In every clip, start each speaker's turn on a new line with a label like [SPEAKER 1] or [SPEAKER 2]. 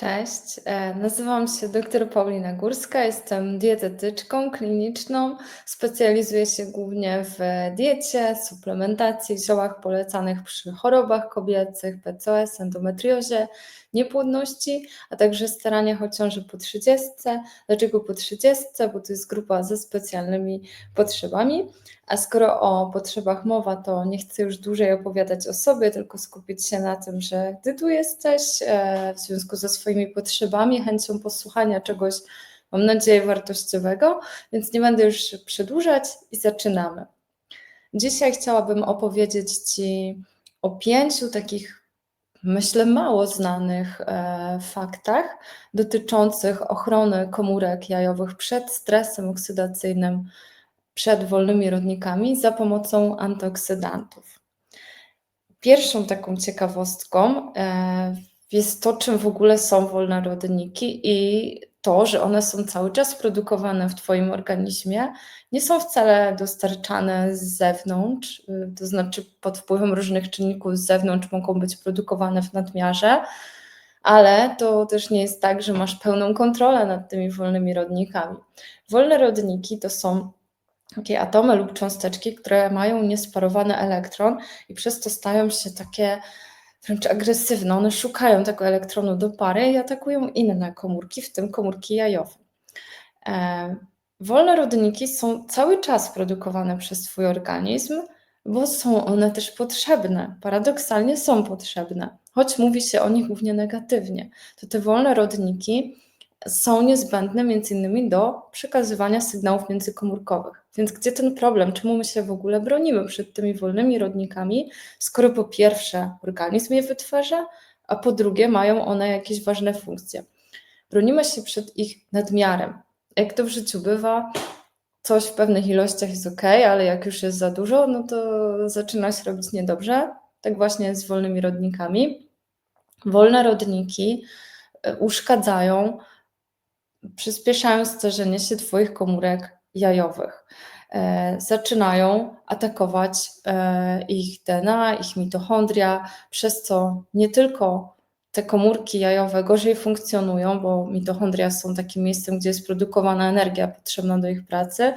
[SPEAKER 1] Cześć, e, nazywam się dr Paulina Górska, jestem dietetyczką kliniczną. Specjalizuję się głównie w diecie, suplementacji, ziołach polecanych przy chorobach kobiecych, PCOS, endometriozie, niepłodności, a także staraniach o ciąży po 30. Dlaczego po 30? Bo to jest grupa ze specjalnymi potrzebami. A skoro o potrzebach mowa, to nie chcę już dłużej opowiadać o sobie, tylko skupić się na tym, że Ty tu jesteś e, w związku ze swoimi potrzebami, chęcią posłuchania czegoś, mam nadzieję, wartościowego, więc nie będę już przedłużać i zaczynamy. Dzisiaj chciałabym opowiedzieć Ci o pięciu takich, myślę, mało znanych e, faktach dotyczących ochrony komórek jajowych przed stresem oksydacyjnym przed wolnymi rodnikami za pomocą antyoksydantów. Pierwszą taką ciekawostką e, jest to, czym w ogóle są wolne rodniki i to, że one są cały czas produkowane w Twoim organizmie, nie są wcale dostarczane z zewnątrz, y, to znaczy pod wpływem różnych czynników z zewnątrz mogą być produkowane w nadmiarze, ale to też nie jest tak, że masz pełną kontrolę nad tymi wolnymi rodnikami. Wolne rodniki to są takie atomy lub cząsteczki, które mają niesparowany elektron i przez to stają się takie wręcz agresywne. One szukają tego elektronu do pary i atakują inne komórki, w tym komórki jajowe. E, wolne rodniki są cały czas produkowane przez Twój organizm, bo są one też potrzebne. Paradoksalnie są potrzebne, choć mówi się o nich głównie negatywnie. To te wolne rodniki są niezbędne między innymi do przekazywania sygnałów międzykomórkowych. Więc gdzie ten problem? Czemu my się w ogóle bronimy przed tymi wolnymi rodnikami, skoro po pierwsze organizm je wytwarza, a po drugie mają one jakieś ważne funkcje? Bronimy się przed ich nadmiarem. Jak to w życiu bywa, coś w pewnych ilościach jest ok, ale jak już jest za dużo, no to zaczyna się robić niedobrze. Tak właśnie z wolnymi rodnikami. Wolne rodniki e, uszkadzają przyspieszają starzenie się Twoich komórek jajowych. E, zaczynają atakować e, ich DNA, ich mitochondria, przez co nie tylko te komórki jajowe gorzej funkcjonują, bo mitochondria są takim miejscem, gdzie jest produkowana energia potrzebna do ich pracy,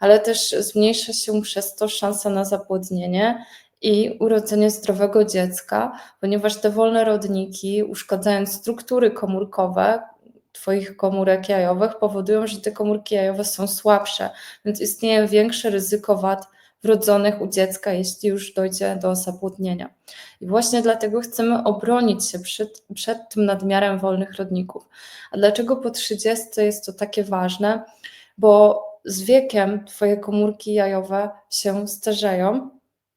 [SPEAKER 1] ale też zmniejsza się przez to szansa na zapłodnienie i urodzenie zdrowego dziecka, ponieważ te wolne rodniki, uszkadzając struktury komórkowe, Twoich komórek jajowych powodują, że te komórki jajowe są słabsze, więc istnieje większe ryzyko wad wrodzonych u dziecka, jeśli już dojdzie do zapłodnienia. I właśnie dlatego chcemy obronić się przed, przed tym nadmiarem wolnych rodników. A dlaczego po 30 jest to takie ważne? Bo z wiekiem Twoje komórki jajowe się starzeją.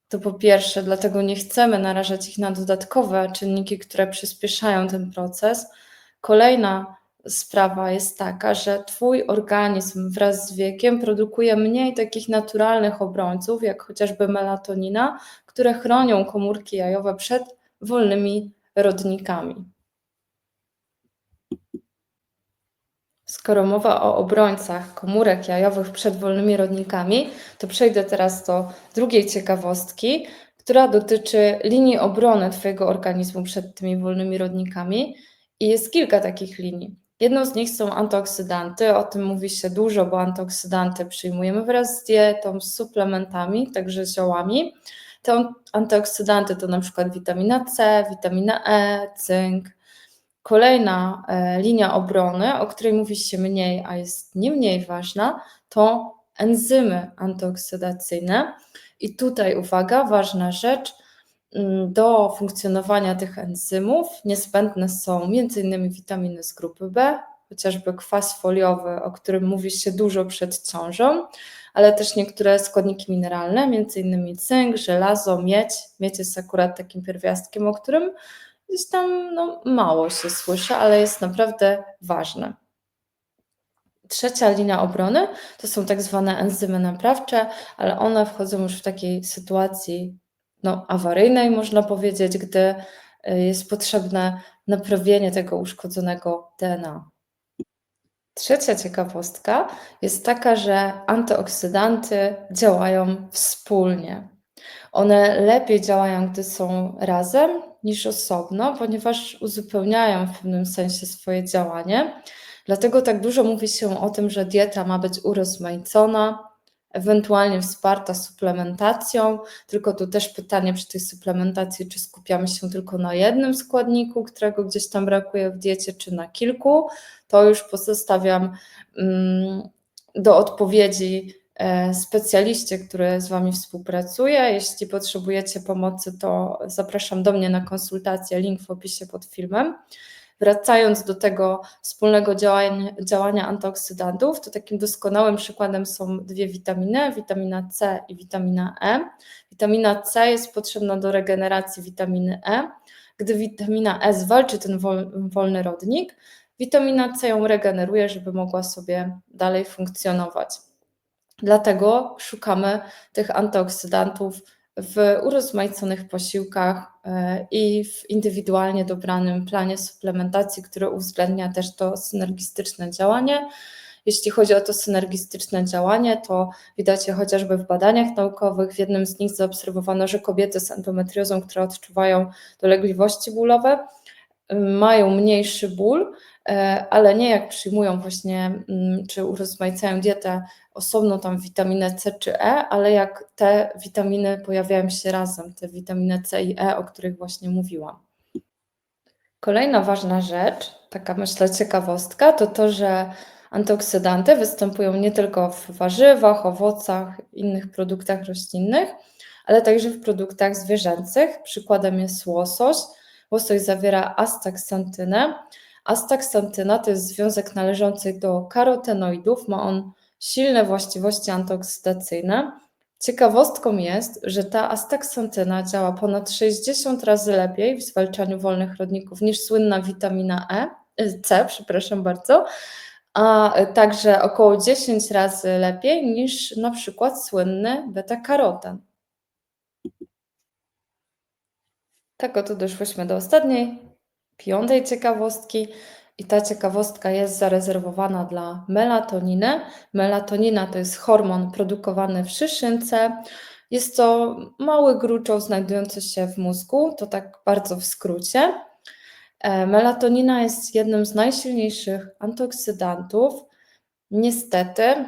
[SPEAKER 1] To po pierwsze, dlatego nie chcemy narażać ich na dodatkowe czynniki, które przyspieszają ten proces. Kolejna sprawa jest taka, że Twój organizm wraz z wiekiem produkuje mniej takich naturalnych obrońców, jak chociażby melatonina, które chronią komórki jajowe przed wolnymi rodnikami. Skoro mowa o obrońcach komórek jajowych przed wolnymi rodnikami, to przejdę teraz do drugiej ciekawostki, która dotyczy linii obrony Twojego organizmu przed tymi wolnymi rodnikami. I jest kilka takich linii. Jedną z nich są antyoksydanty. O tym mówi się dużo, bo antyoksydanty przyjmujemy wraz z dietą, z suplementami, także ziołami. Te antyoksydanty to na przykład witamina C, witamina E, cynk. Kolejna e, linia obrony, o której mówi się mniej, a jest nie mniej ważna, to enzymy antyoksydacyjne. I tutaj uwaga, ważna rzecz, do funkcjonowania tych enzymów niezbędne są m.in. witaminy z grupy B, chociażby kwas foliowy, o którym mówi się dużo przed ciążą, ale też niektóre składniki mineralne, m.in. cynk, żelazo, miedź. Miedź jest akurat takim pierwiastkiem, o którym gdzieś tam no, mało się słyszy, ale jest naprawdę ważne. Trzecia linia obrony to są tak zwane enzymy naprawcze, ale one wchodzą już w takiej sytuacji no, awaryjnej, można powiedzieć, gdy y, jest potrzebne naprawienie tego uszkodzonego DNA. Trzecia ciekawostka jest taka, że antyoksydanty działają wspólnie. One lepiej działają, gdy są razem, niż osobno, ponieważ uzupełniają w pewnym sensie swoje działanie. Dlatego tak dużo mówi się o tym, że dieta ma być urozmaicona, ewentualnie wsparta suplementacją. Tylko tu też pytanie przy tej suplementacji, czy skupiamy się tylko na jednym składniku, którego gdzieś tam brakuje w diecie, czy na kilku. To już pozostawiam mm, do odpowiedzi e, specjaliście, który z Wami współpracuje. Jeśli potrzebujecie pomocy, to zapraszam do mnie na konsultację, link w opisie pod filmem. Wracając do tego wspólnego działania, działania antyoksydantów, to takim doskonałym przykładem są dwie witaminy, witamina C i witamina E. Witamina C jest potrzebna do regeneracji witaminy E. Gdy witamina E zwalczy ten wol, wolny rodnik, witamina C ją regeneruje, żeby mogła sobie dalej funkcjonować. Dlatego szukamy tych antyoksydantów w urozmaiconych posiłkach e, i w indywidualnie dobranym planie suplementacji, który uwzględnia też to synergistyczne działanie. Jeśli chodzi o to synergistyczne działanie, to widać je chociażby w badaniach naukowych. W jednym z nich zaobserwowano, że kobiety z endometriozą, które odczuwają dolegliwości bólowe, mają mniejszy ból, ale nie jak przyjmują właśnie, mm, czy urozmaicają dietę osobną tam witaminę C czy E, ale jak te witaminy pojawiają się razem, te witaminy C i E, o których właśnie mówiłam. Kolejna ważna rzecz, taka myślę ciekawostka, to to, że antyoksydanty występują nie tylko w warzywach, owocach, innych produktach roślinnych, ale także w produktach zwierzęcych. Przykładem jest łosoś. Łosoś zawiera astaksantynę. Astaksantyna to jest związek należący do karotenoidów. Ma on silne właściwości antyoksydacyjne. Ciekawostką jest, że ta astaksantyna działa ponad 60 razy lepiej w zwalczaniu wolnych rodników niż słynna witamina E, C, przepraszam bardzo, a także około 10 razy lepiej niż na przykład słynny beta-karoten. Tak oto doszłyśmy do ostatniej, piątej ciekawostki. I ta ciekawostka jest zarezerwowana dla melatoniny. Melatonina to jest hormon produkowany w szyszynce. Jest to mały gruczoł znajdujący się w mózgu, to tak bardzo w skrócie. E, melatonina jest jednym z najsilniejszych antyoksydantów. Niestety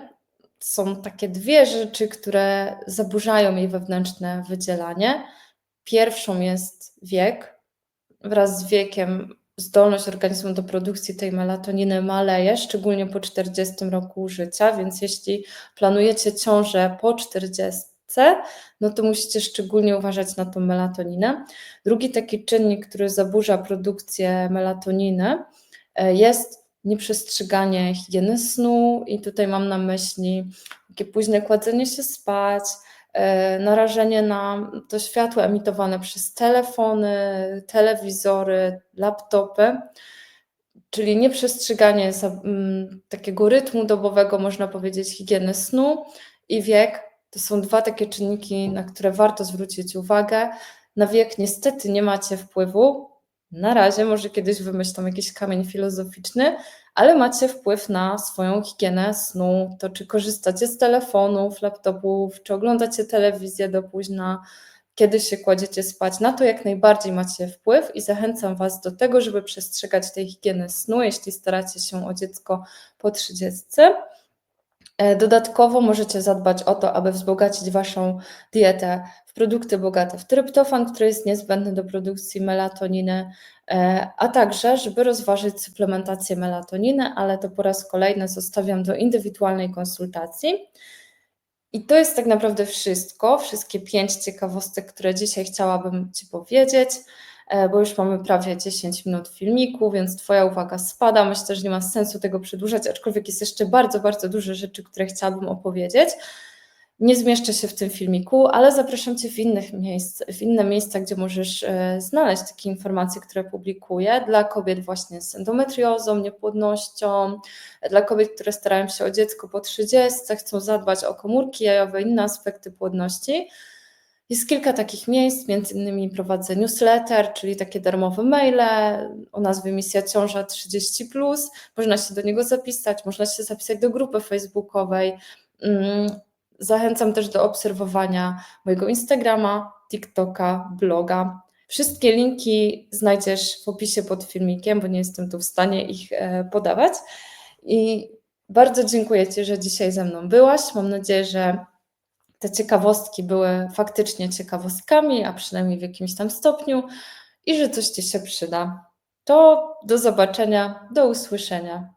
[SPEAKER 1] są takie dwie rzeczy, które zaburzają jej wewnętrzne wydzielanie. Pierwszą jest wiek. Wraz z wiekiem zdolność organizmu do produkcji tej melatoniny maleje, szczególnie po 40 roku życia, więc jeśli planujecie ciążę po 40, no to musicie szczególnie uważać na tą melatoninę. Drugi taki czynnik, który zaburza produkcję melatoniny, e, jest nieprzestrzeganie higieny snu i tutaj mam na myśli takie późne kładzenie się spać, narażenie na to światło emitowane przez telefony, telewizory, laptopy, czyli nieprzestrzeganie takiego rytmu dobowego, można powiedzieć, higieny snu i wiek. To są dwa takie czynniki, na które warto zwrócić uwagę. Na wiek niestety nie macie wpływu. Na razie, może kiedyś wymyślą jakiś kamień filozoficzny, ale macie wpływ na swoją higienę snu, to czy korzystacie z telefonów, laptopów, czy oglądacie telewizję do późna, kiedy się kładziecie spać, na to jak najbardziej macie wpływ i zachęcam Was do tego, żeby przestrzegać tej higieny snu, jeśli staracie się o dziecko po 30. E, dodatkowo możecie zadbać o to, aby wzbogacić Waszą dietę produkty bogate w tryptofan, który jest niezbędny do produkcji melatoniny, e, a także, żeby rozważyć suplementację melatoniny, ale to po raz kolejny zostawiam do indywidualnej konsultacji. I to jest tak naprawdę wszystko, wszystkie pięć ciekawostek, które dzisiaj chciałabym Ci powiedzieć. E, bo już mamy prawie 10 minut filmiku, więc Twoja uwaga spada. Myślę, że nie ma sensu tego przedłużać, aczkolwiek jest jeszcze bardzo, bardzo dużo rzeczy, które chciałabym opowiedzieć. Nie zmieszczę się w tym filmiku, ale zapraszam Cię w, innych miejsc, w inne miejsca, gdzie możesz e, znaleźć takie informacje, które publikuję dla kobiet właśnie z endometriozą, niepłodnością, dla kobiet, które starają się o dziecko po 30, chcą zadbać o komórki jajowe, inne aspekty płodności. Jest kilka takich miejsc, między innymi prowadzę newsletter, czyli takie darmowe maile o nazwie Misja Ciąża 30+. Można się do niego zapisać, można się zapisać do grupy facebookowej. Zachęcam też do obserwowania mojego Instagrama, TikToka, bloga. Wszystkie linki znajdziesz w opisie pod filmikiem, bo nie jestem tu w stanie ich e, podawać. I bardzo dziękuję Ci, że dzisiaj ze mną byłaś. Mam nadzieję, że te ciekawostki były faktycznie ciekawostkami, a przynajmniej w jakimś tam stopniu i że coś Ci się przyda. To do zobaczenia, do usłyszenia.